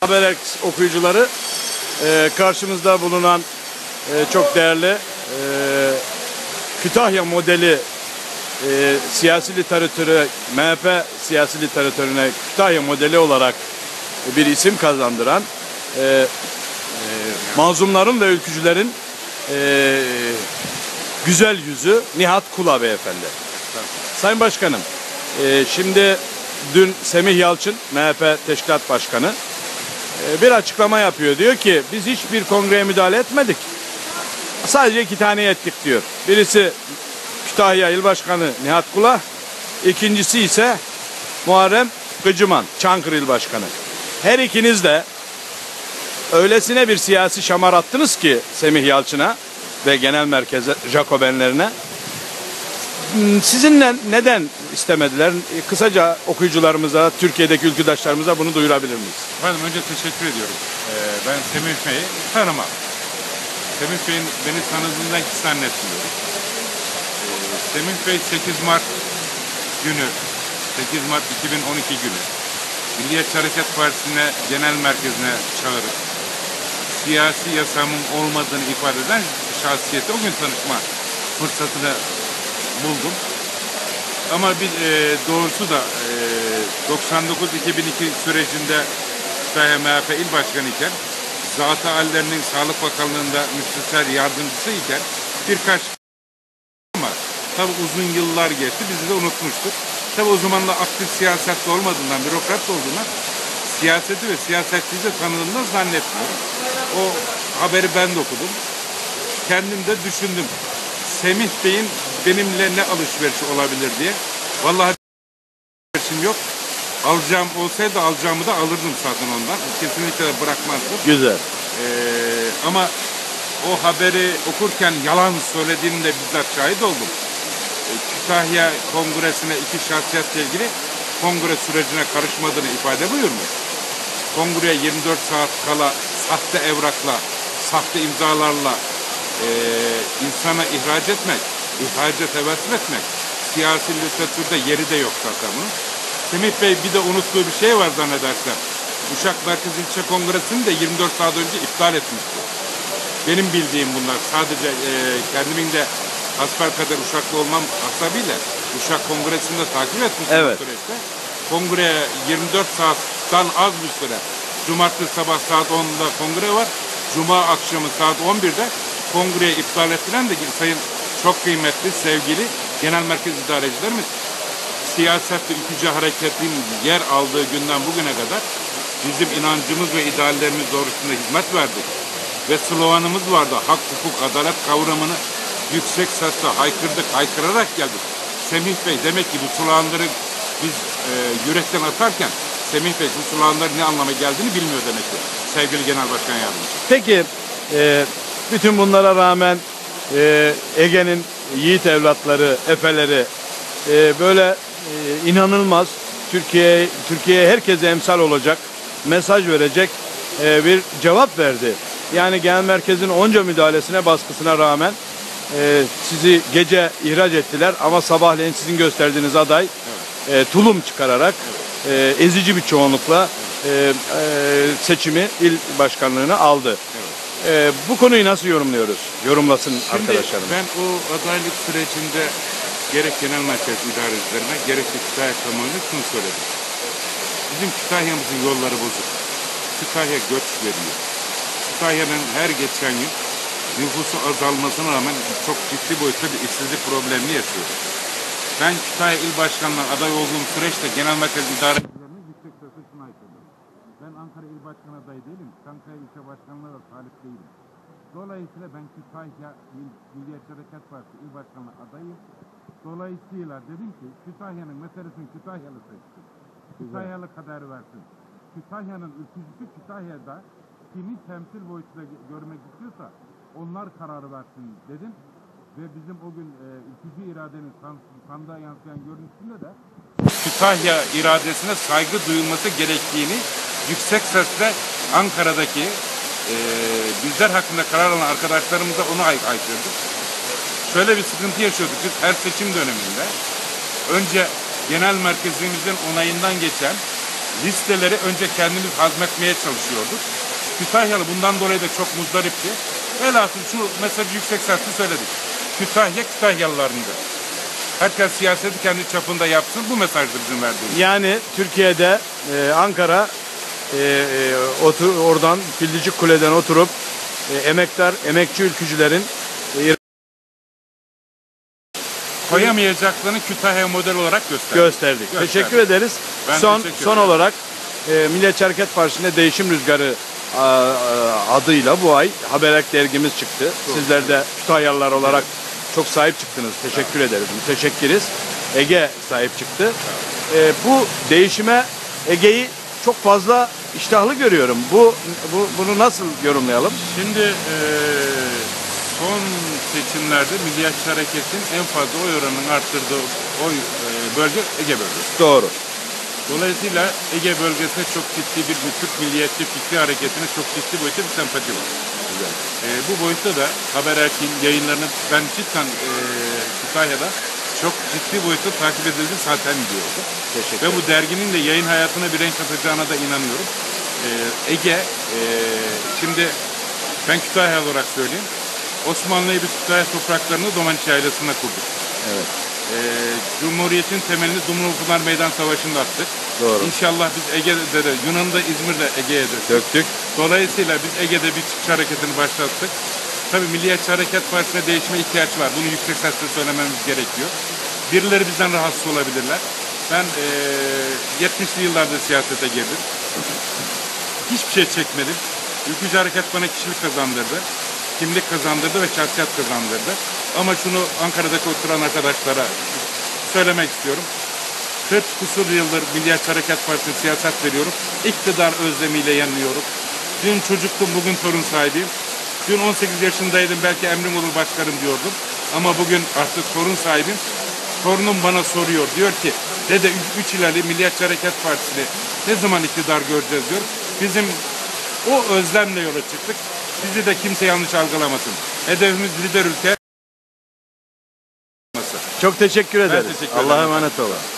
Haberlex okuyucuları e, karşımızda bulunan e, çok değerli e, Kütahya modeli e, siyasi literatürü MHP siyasi literatürüne Kütahya modeli olarak bir isim kazandıran e, e, mazlumların ve ülkücülerin e, güzel yüzü Nihat Kula beyefendi. Sayın Başkanım, e, şimdi dün Semih Yalçın, MHP Teşkilat Başkanı e, bir açıklama yapıyor. Diyor ki biz hiçbir kongreye müdahale etmedik. Sadece iki tane ettik diyor. Birisi Kütahya İl Başkanı Nihat Kula, ikincisi ise Muharrem Gıcıman, Çankırı İl Başkanı. Her ikiniz de öylesine bir siyasi şamar attınız ki Semih Yalçın'a ve genel merkeze Jacobenlerine. Hmm, Sizinle neden istemediler? Kısaca okuyucularımıza, Türkiye'deki ülküdaşlarımıza bunu duyurabilir miyiz? Efendim önce teşekkür ediyorum. Ee, ben Semih Bey'i tanımam. Semih Bey'in beni tanıdığından hiç zannetmiyorum. Ee, Semih Bey 8 Mart günü, 8 Mart 2012 günü Milliyetçi Hareket Partisi'ne genel merkezine çağırıp siyasi yasamın olmadığını ifade eden şahsiyeti o gün tanışma fırsatını buldum. Ama bir e, doğrusu da e, 99-2002 sürecinde MHP il başkanı iken Zat-ı Sağlık Bakanlığı'nda müstesar yardımcısı iken birkaç ama tabi uzun yıllar geçti bizi de unutmuştur. Tabi o zaman da aktif siyasette olmadığından, bürokrat olduğundan siyaseti ve siyasetçiyi de tanıdığımdan zannetmiyorum. O haberi ben de okudum. Kendim de düşündüm. Semih Bey'in benimle ne alışverişi olabilir diye. Vallahi alışverişim yok. Alacağım olsaydı alacağımı da alırdım zaten ondan. Kesinlikle bırakmazdım. Güzel. Ee, ama o haberi okurken yalan söylediğini de bizzat şahit oldum. Ee, Kütahya Kongresi'ne iki şahsiyetle ilgili kongre sürecine karışmadığını ifade buyurmuş. Kongreye 24 saat kala sahte evrakla, sahte imzalarla e, insana ihraç etmek, ihraca tevessül etmek siyasi literatürde yeri de yok zaten bunun. Semih Bey bir de unuttuğu bir şey var zannedersem. Uşak Merkez İlçe Kongresi'ni de 24 saat önce iptal etmişti. Benim bildiğim bunlar. Sadece e, kendimin de hasbelkader Uşaklı olmam hasabıyla Uşak Kongresi'ni de takip etmiştim Evet. bu süreçte. Kongreye 24 saatten az bir süre. Cumartesi sabah saat 10'da kongre var. Cuma akşamı saat 11'de kongreye iptal ettiren de sayın çok kıymetli, sevgili genel merkez idarecilerimiz siyasette ülkücü hareketin yer aldığı günden bugüne kadar bizim inancımız ve ideallerimiz doğrultusunda hizmet verdik. Ve sloganımız vardı. Hak, hukuk, adalet kavramını yüksek sesle haykırdık, haykırarak geldik. Semih Bey demek ki bu sloganları biz e, yürekten atarken Semih Bey bu sloganların ne anlama geldiğini bilmiyor demek ki. Sevgili Genel Başkan Yardımcısı. Peki e, bütün bunlara rağmen e, Ege'nin yiğit evlatları, efeleri e, böyle e, inanılmaz Türkiye Türkiye'ye herkese emsal olacak mesaj verecek e, bir cevap verdi. Yani genel merkezin onca müdahalesine baskısına rağmen e, sizi gece ihraç ettiler ama sabahleyin sizin gösterdiğiniz aday e, tulum çıkararak e, ezici bir çoğunlukla e, e, seçimi il başkanlığını aldı. E, bu konuyu nasıl yorumluyoruz? Yorumlasın Şimdi arkadaşlarım. ben o adaylık sürecinde gerek genel merkez idarecilerine gerek de Kütahya kamuoyuna şunu söyledim. Bizim Kütahya'mızın yolları bozuk. Kütahya göç veriyor. Kütahya'nın her geçen yıl nüfusu azalmasına rağmen çok ciddi boyutta bir işsizlik problemini yaşıyor. Ben Kütahya İl Başkanlığı'na aday olduğum süreçte genel merkez idarecilerinin yüksek sesle şunu haykırdım. Ben Ankara İl Başkanı adayı değilim. Çankaya İlçe Başkanlığı'na da talip değilim. Dolayısıyla ben Kütahya İl Milliyetçi Hareket Partisi İl Başkanı adayım. Dolayısıyla dedim ki Kütahya'nın meselesini Kütahyalı seçsin. Kütahyalı kader versin. Kütahya'nın ülkücüsü Kütahya'da kimi temsil boyutunda gö- görmek istiyorsa onlar kararı versin dedim. Ve bizim o gün e, ülkücü iradenin san- sandığa yansıyan görüntüsünde de Kütahya iradesine saygı duyulması gerektiğini yüksek sesle Ankara'daki e, bizler hakkında karar alan arkadaşlarımıza onu ay aykırdık. Şöyle bir sıkıntı yaşıyorduk biz her seçim döneminde. Önce genel merkezimizin onayından geçen listeleri önce kendimiz hazmetmeye çalışıyorduk. Kütahyalı bundan dolayı da çok muzdaripti. Velhasıl şu mesajı yüksek sesle söyledik. Kütahya Kütahyalılarında. Herkes siyaseti kendi çapında yapsın. Bu mesajdı bizim verdiğimiz. Yani Türkiye'de e, Ankara e, e, otur, oradan Filcik Kule'den oturup e, emektar, emekçi ülkücülerin e, Koyamayacaklarını Kütahya model olarak gösterdik. gösterdik. Gösterdik. Teşekkür ederiz. Ben son teşekkür son ederim. olarak e, Milliyetçi Hareket Partisi'nde Değişim Rüzgarı a, a, adıyla bu ay Haberek dergimiz çıktı. Sizler de Kütahyalılar olarak çok sahip çıktınız. Teşekkür ederiz. Müteşekkiriz. Ege sahip çıktı. E, bu değişime Ege'yi çok fazla iştahlı görüyorum. Bu, bu bunu nasıl yorumlayalım? Şimdi eee, son seçimlerde Milliyetçi Hareket'in en fazla oy oranının arttırdığı oy eee, bölge Ege bölgesi. Doğru. Dolayısıyla Ege bölgesine çok ciddi bir Türk Milliyetçi Fikri Hareketi'ne çok ciddi boyutta bir sempati var. Eee, bu boyutta da Haber Erkin yayınlarını ben cidden eee Kütahya'da çok ciddi boyutta takip edildiğini zaten biliyordum. Teşekkür Ve bu derginin de yayın hayatına bir renk katacağına da inanıyorum. Ee, Ege, ee, şimdi ben Kütahya olarak söyleyeyim. Osmanlı'yı biz Kütahya topraklarını Domaniç Yaylası'nda kurduk. Evet. Ee, Cumhuriyet'in temelini Dumlupınar Meydan Savaşı'nda attık. Doğru. İnşallah biz Ege'de de, Yunan'da, İzmir'de Ege'ye döktük. Döktük. Dolayısıyla biz Ege'de bir çıkış hareketini başlattık. Tabii Milliyetçi Hareket Partisi'ne değişme ihtiyaç var. Bunu yüksek sesle söylememiz gerekiyor. Birileri bizden rahatsız olabilirler. Ben eee 70'li yıllarda siyasete girdim. Hiçbir şey çekmedim. Ülkücü Hareket bana kişilik kazandırdı. Kimlik kazandırdı ve şahsiyet kazandırdı. Ama şunu Ankara'daki oturan arkadaşlara söylemek istiyorum. 40 kusur yıldır Milliyetçi Hareket Partisi'ne siyaset veriyorum. İktidar özlemiyle yanıyorum. Dün çocuktum, bugün torun sahibiyim. Dün 18 yaşındaydım, belki emrim olur başkanım diyordum. Ama bugün artık torun sahibim. Torunum bana soruyor, diyor ki dede 3 ileri Milliyetçi Hareket Partisi'ni ne zaman iktidar göreceğiz diyor. Bizim o özlemle yola çıktık. Bizi de kimse yanlış algılamasın. Hedefimiz lider ülke. Çok teşekkür ederim. Allah'a emanet olun.